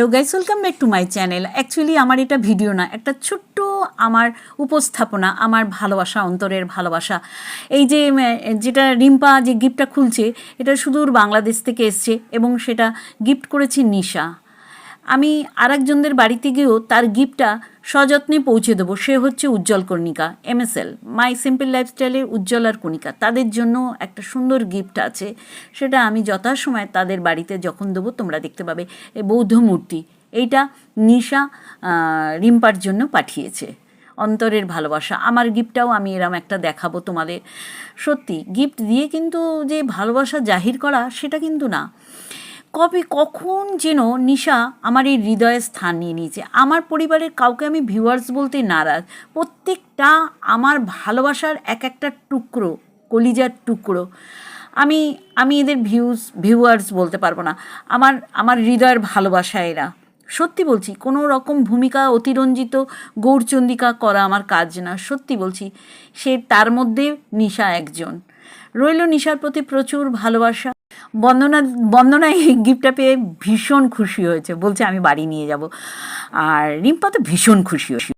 Hello guys welcome back to my channel actually আমার এটা video না, একটা ছোট্ট আমার উপস্থাপনা, আমার ভালোবাসা, অন্তরের ভালোবাসা। এই যে যেটা রিম্পা যে গিফটটা খুলছে, এটা সুদূর বাংলাদেশ থেকে এসছে এবং সেটা গিফট করেছে নিশা। আমি আরেকজনদের বাড়িতে গিয়েও তার গিফটটা সযত্নে পৌঁছে দেবো। সে হচ্ছে Ujjwal Karnika MSL my simple লাইফস্টাইলের Ujjwal আর কণিকা। তাদের জন্য একটা সুন্দর গিফট আছে। সেটা আমি যথাসময় তাদের বাড়িতে যখন দেবো, তোমরা দেখতে পাবে বৌদ্ধ মূর্তি। এইটা নিশা রিম্পার জন্য পাঠিয়েছে। অন্তরের ভালোবাসা। আমার গিফটটাও আমি এরম একটা দেখাবো তোমাদের। সত্যি গিফট দিয়ে কিন্তু যে ভালোবাসা জাহির করা, সেটা কিন্তু না। কবে কখন যেন নিশা আমার এই হৃদয়ে স্থান নিয়ে নিয়েছে। আমার পরিবারের কাউকে আমি ভিউয়ার্স বলতে নারাজ। প্রত্যেকটা আমার ভালোবাসার এক একটা টুকরো, কলিজার টুকরো, আমি আমি এদের ভিউজ ভিউয়ার্স বলতে পারব না। আমার আমার হৃদয়ের ভালোবাসা এরা। সত্যি বলছি, কোনো রকম ভূমিকা অতিরঞ্জিত গৌরচন্দিকা করা আমার কাজ না। সত্যি বলছি, সে তার মধ্যে নিশা একজন। রইল নিশার প্রতি প্রচুর ভালোবাসা। বন্দনা বন্দনা এই গিফটটা পেয়ে ভীষণ খুশি হয়েছে। বলছে, আমি বাড়ি নিয়ে যাব। আর রিম্পা তো ভীষণ খুশি হয়েছে।